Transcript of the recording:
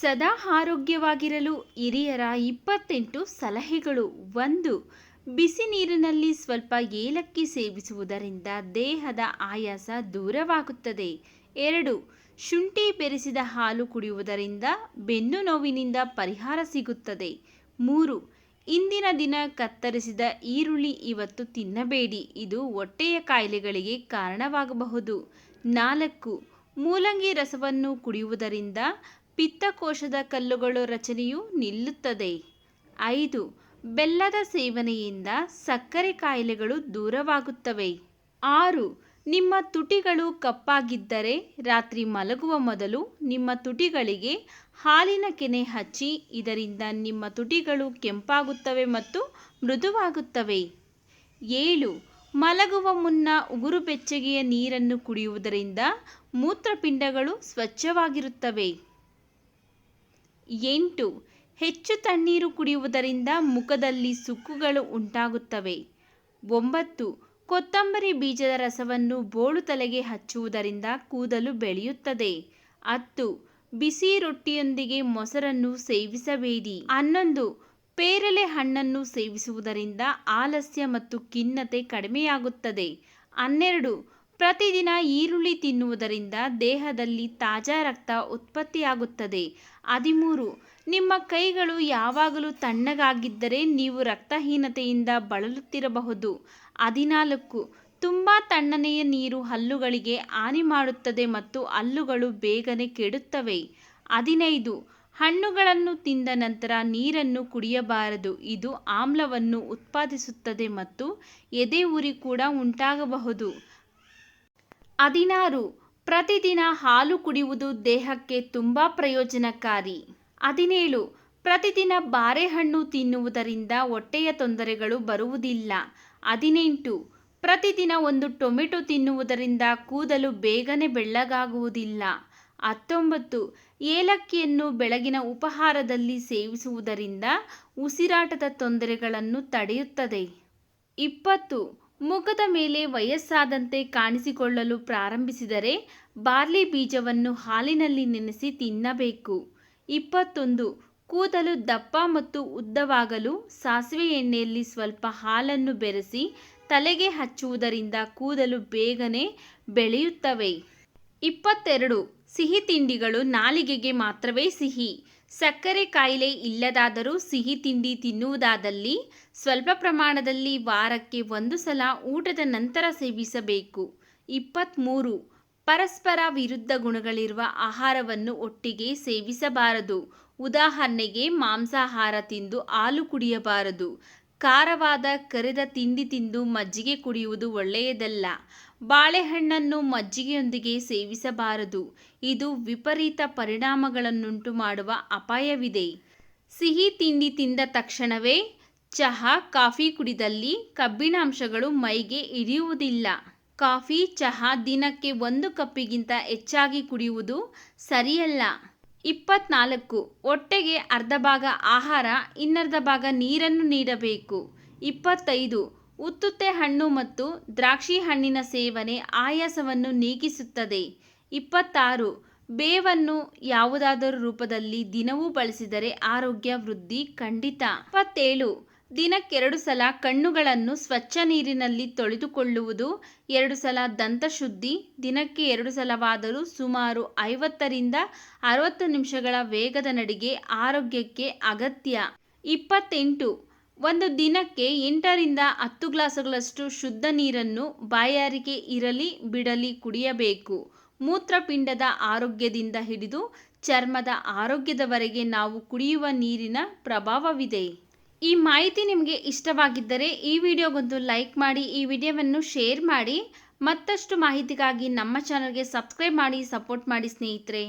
ಸದಾ ಆರೋಗ್ಯವಾಗಿರಲು ಹಿರಿಯರ ಇಪ್ಪತ್ತೆಂಟು ಸಲಹೆಗಳು. ಒಂದು, ಬಿಸಿ ನೀರಿನಲ್ಲಿ ಸ್ವಲ್ಪ ಏಲಕ್ಕಿ ಸೇವಿಸುವುದರಿಂದ ದೇಹದ ಆಯಾಸ ದೂರವಾಗುತ್ತದೆ. ಎರಡು, ಶುಂಠಿ ಬೆರೆಸಿದ ಹಾಲು ಕುಡಿಯುವುದರಿಂದ ಬೆನ್ನು ನೋವಿನಿಂದ ಪರಿಹಾರ ಸಿಗುತ್ತದೆ. ಮೂರು, ಇಂದಿನ ದಿನ ಕತ್ತರಿಸಿದ ಈರುಳ್ಳಿ ಇವತ್ತು ತಿನ್ನಬೇಡಿ. ಇದು ಹೊಟ್ಟೆಯ ಕಾಯಿಲೆಗಳಿಗೆ ಕಾರಣವಾಗಬಹುದು. ನಾಲ್ಕು, ಮೂಲಂಗಿ ರಸವನ್ನು ಕುಡಿಯುವುದರಿಂದ ಪಿತ್ತಕೋಶದ ಕಲ್ಲುಗಳು ರಚನೆಯು ನಿಲ್ಲುತ್ತದೆ. ಐದು, ಬೆಲ್ಲದ ಸೇವನೆಯಿಂದ ಸಕ್ಕರೆ ಕಾಯಿಲೆಗಳು ದೂರವಾಗುತ್ತವೆ. ಆರು, ನಿಮ್ಮ ತುಟಿಗಳು ಕಪ್ಪಾಗಿದ್ದರೆ ರಾತ್ರಿ ಮಲಗುವ ಮೊದಲು ನಿಮ್ಮ ತುಟಿಗಳಿಗೆ ಹಾಲಿನ ಕೆನೆ ಹಚ್ಚಿ, ಇದರಿಂದ ನಿಮ್ಮ ತುಟಿಗಳು ಕೆಂಪಾಗುತ್ತವೆ ಮತ್ತು ಮೃದುವಾಗುತ್ತವೆ. ಏಳು, ಮಲಗುವ ಮುನ್ನ ಉಗುರು ಬೆಚ್ಚಗೆಯ ನೀರನ್ನು ಕುಡಿಯುವುದರಿಂದ ಮೂತ್ರಪಿಂಡಗಳು ಸ್ವಚ್ಛವಾಗಿರುತ್ತವೆ. ಎಂಟು. ಹೆಚ್ಚು ತಣ್ಣೀರು ಕುಡಿಯುವುದರಿಂದ ಮುಖದಲ್ಲಿ ಸುಕ್ಕುಗಳು ಉಂಟಾಗುತ್ತವೆ. ಒಂಬತ್ತು. ಕೊತ್ತಂಬರಿ ಬೀಜದ ರಸವನ್ನು ಬೋಳು ತಲೆಗೆ ಹಚ್ಚುವುದರಿಂದ ಕೂದಲು ಬೆಳೆಯುತ್ತದೆ. ಹತ್ತು. ಬಿಸಿ ರೊಟ್ಟಿಯೊಂದಿಗೆ ಮೊಸರನ್ನು ಸೇವಿಸಬೇಡಿ. ಹನ್ನೊಂದು. ಪೇರಲೆ ಹಣ್ಣನ್ನು ಸೇವಿಸುವುದರಿಂದ ಆಲಸ್ಯ ಮತ್ತು ಖಿನ್ನತೆ ಕಡಿಮೆಯಾಗುತ್ತದೆ. ಹನ್ನೆರಡು. ಪ್ರತಿದಿನ ಈರುಳ್ಳಿ ತಿನ್ನುವುದರಿಂದ ದೇಹದಲ್ಲಿ ತಾಜಾ ರಕ್ತ ಉತ್ಪತ್ತಿಯಾಗುತ್ತದೆ. ಹದಿಮೂರು. ನಿಮ್ಮ ಕೈಗಳು ಯಾವಾಗಲೂ ತಣ್ಣಗಾಗಿದ್ದರೆ ನೀವು ರಕ್ತಹೀನತೆಯಿಂದ ಬಳಲುತ್ತಿರಬಹುದು. ಹದಿನಾಲ್ಕು. ತುಂಬ ತಣ್ಣನೆಯ ನೀರು ಹಲ್ಲುಗಳಿಗೆ ಹಾನಿ ಮಾಡುತ್ತದೆ ಮತ್ತು ಹಲ್ಲುಗಳು ಬೇಗನೆ ಕೆಡುತ್ತವೆ. ಹದಿನೈದು. ಹಣ್ಣುಗಳನ್ನು ತಿಂದ ನಂತರ ನೀರನ್ನು ಕುಡಿಯಬಾರದು. ಇದು ಆಮ್ಲವನ್ನು ಉತ್ಪಾದಿಸುತ್ತದೆ ಮತ್ತು ಎದೆ ಉರಿ ಕೂಡ ಉಂಟಾಗಬಹುದು. ಹದಿನಾರು. ಪ್ರತಿದಿನ ಹಾಲು ಕುಡಿಯುವುದು ದೇಹಕ್ಕೆ ತುಂಬ ಪ್ರಯೋಜನಕಾರಿ. ಹದಿನೇಳು. ಪ್ರತಿದಿನ ಬಾರೆಹಣ್ಣು ತಿನ್ನುವುದರಿಂದ ಹೊಟ್ಟೆಯ ತೊಂದರೆಗಳು ಬರುವುದಿಲ್ಲ. ಹದಿನೆಂಟು. ಪ್ರತಿದಿನ ಒಂದು ಟೊಮೆಟೊ ತಿನ್ನುವುದರಿಂದ ಕೂದಲು ಬೇಗನೆ ಬೆಳ್ಳಗಾಗುವುದಿಲ್ಲ. ಹತ್ತೊಂಬತ್ತು. ಏಲಕ್ಕಿಯನ್ನು ಬೆಳಗಿನ ಉಪಹಾರದಲ್ಲಿ ಸೇವಿಸುವುದರಿಂದ ಉಸಿರಾಟದ ತೊಂದರೆಗಳನ್ನು ತಡೆಯುತ್ತದೆ. ಇಪ್ಪತ್ತು. ಮುಖದ ಮೇಲೆ ವಯಸ್ಸಾದಂತೆ ಕಾಣಿಸಿಕೊಳ್ಳಲು ಪ್ರಾರಂಭಿಸಿದರೆ ಬಾರ್ಲಿ ಬೀಜವನ್ನು ಹಾಲಿನಲ್ಲಿ ನೆನೆಸಿ ತಿನ್ನಬೇಕು. ಇಪ್ಪತ್ತೊಂದು. ಕೂದಲು ದಪ್ಪ ಮತ್ತು ಉದ್ದವಾಗಲು ಸಾಸಿವೆ ಎಣ್ಣೆಯಲ್ಲಿ ಸ್ವಲ್ಪ ಹಾಲನ್ನು ಬೆರೆಸಿ ತಲೆಗೆ ಹಚ್ಚುವುದರಿಂದ ಕೂದಲು ಬೇಗನೆ ಬೆಳೆಯುತ್ತವೆ. ಇಪ್ಪತ್ತೆರಡು. ಸಿಹಿ ತಿಂಡಿಗಳು ನಾಲಿಗೆಗೆ ಮಾತ್ರವೇ ಸಿಹಿ. ಸಕ್ಕರೆ ಕಾಯಿಲೆ ಇಲ್ಲದಾದರೂ ಸಿಹಿ ತಿಂಡಿ ತಿನ್ನುವುದಾದಲ್ಲಿ ಸ್ವಲ್ಪ ಪ್ರಮಾಣದಲ್ಲಿ ವಾರಕ್ಕೆ ಒಂದು ಸಲ ಊಟದ ನಂತರ ಸೇವಿಸಬೇಕು. ಇಪ್ಪತ್ತ್ಮೂರು ಪರಸ್ಪರ ವಿರುದ್ಧ ಗುಣಗಳಿರುವ ಆಹಾರವನ್ನು ಒಟ್ಟಿಗೆ ಸೇವಿಸಬಾರದು. ಉದಾಹರಣೆಗೆ ಮಾಂಸಾಹಾರ ತಿಂದು ಹಾಲು ಕುಡಿಯಬಾರದು. ಖಾರವಾದ ಕರಿದ ತಿಂಡಿ ತಿಂದು ಮಜ್ಜಿಗೆ ಕುಡಿಯುವುದು ಒಳ್ಳೆಯದಲ್ಲ. ಬಾಳೆಹಣ್ಣನ್ನು ಮಜ್ಜಿಗೆಯೊಂದಿಗೆ ಸೇವಿಸಬಾರದು. ಇದು ವಿಪರೀತ ಪರಿಣಾಮಗಳನ್ನುಂಟು ಮಾಡುವ ಅಪಾಯವಿದೆ. ಸಿಹಿ ತಿಂಡಿ ತಿಂದ ತಕ್ಷಣವೇ ಚಹಾ, ಕಾಫಿ ಕುಡಿದಲ್ಲಿ ಕಬ್ಬಿಣಾಂಶಗಳು ಮೈಗೆ ಹಿಡಿಯುವುದಿಲ್ಲ ಕಾಫಿ, ಚಹಾ ದಿನಕ್ಕೆ ಒಂದು ಕಪ್ಪಿಗಿಂತ ಹೆಚ್ಚಾಗಿ ಕುಡಿಯುವುದು ಸರಿಯಲ್ಲ. ಇಪ್ಪತ್ನಾಲ್ಕು. ಹೊಟ್ಟೆಗೆ ಅರ್ಧ ಭಾಗ ಆಹಾರ, ಇನ್ನರ್ಧ ಭಾಗ ನೀರನ್ನು ನೀಡಬೇಕು. ಇಪ್ಪತ್ತೈದು. ಉತ್ತುತ್ತೆ ಹಣ್ಣು ಮತ್ತು ದ್ರಾಕ್ಷಿ ಹಣ್ಣಿನ ಸೇವನೆ ಆಯಾಸವನ್ನು ನೀಗಿಸುತ್ತದೆ. ಇಪ್ಪತ್ತಾರು. ಬೇವನ್ನು ಯಾವುದಾದರೂ ರೂಪದಲ್ಲಿ ದಿನವೂ ಬಳಸಿದರೆ ಆರೋಗ್ಯ ವೃದ್ಧಿ ಖಂಡಿತ. ಇಪ್ಪತ್ತೇಳು. ದಿನಕ್ಕೆರಡು ಸಲ ಕಣ್ಣುಗಳನ್ನು ಸ್ವಚ್ಛ ನೀರಿನಲ್ಲಿ ತೊಳೆದುಕೊಳ್ಳುವುದು, ಎರಡು ಸಲ ದಂತ ಶುದ್ಧಿ ದಿನಕ್ಕೆ ಎರಡು ಸಲವಾದರೂ ಸುಮಾರು ಐವತ್ತರಿಂದ ಅರವತ್ತು ನಿಮಿಷಗಳ ವೇಗದ ನಡಿಗೆ ಆರೋಗ್ಯಕ್ಕೆ ಅಗತ್ಯ. ಇಪ್ಪತ್ತೆಂಟು. ಒಂದು ದಿನಕ್ಕೆ ಎಂಟರಿಂದ ಹತ್ತು ಗ್ಲಾಸುಗಳಷ್ಟು ಶುದ್ಧ ನೀರನ್ನು ಬಾಯಾರಿಕೆ ಇರಲಿ, ಬಿಡಲಿ ಕುಡಿಯಬೇಕು. ಮೂತ್ರಪಿಂಡದ ಆರೋಗ್ಯದಿಂದ ಹಿಡಿದು ಚರ್ಮದ ಆರೋಗ್ಯದವರೆಗೆ ನಾವು ಕುಡಿಯುವ ನೀರಿನ ಪ್ರಭಾವವಿದೆ. ಈ ಮಾಹಿತಿ ನಿಮಗೆ ಇಷ್ಟವಾಗಿದ್ದರೆ ಈ ವಿಡಿಯೋಗೊಂದು ಲೈಕ್ ಮಾಡಿ, ಈ ವಿಡಿಯೋವನ್ನು ಶೇರ್ ಮಾಡಿ, ಮತ್ತಷ್ಟು ಮಾಹಿತಿಗಾಗಿ ನಮ್ಮ ಚಾನಲ್ಗೆ ಸಬ್ಸ್ಕ್ರೈಬ್ ಮಾಡಿ, ಸಪೋರ್ಟ್ ಮಾಡಿ ಸ್ನೇಹಿತರೆ.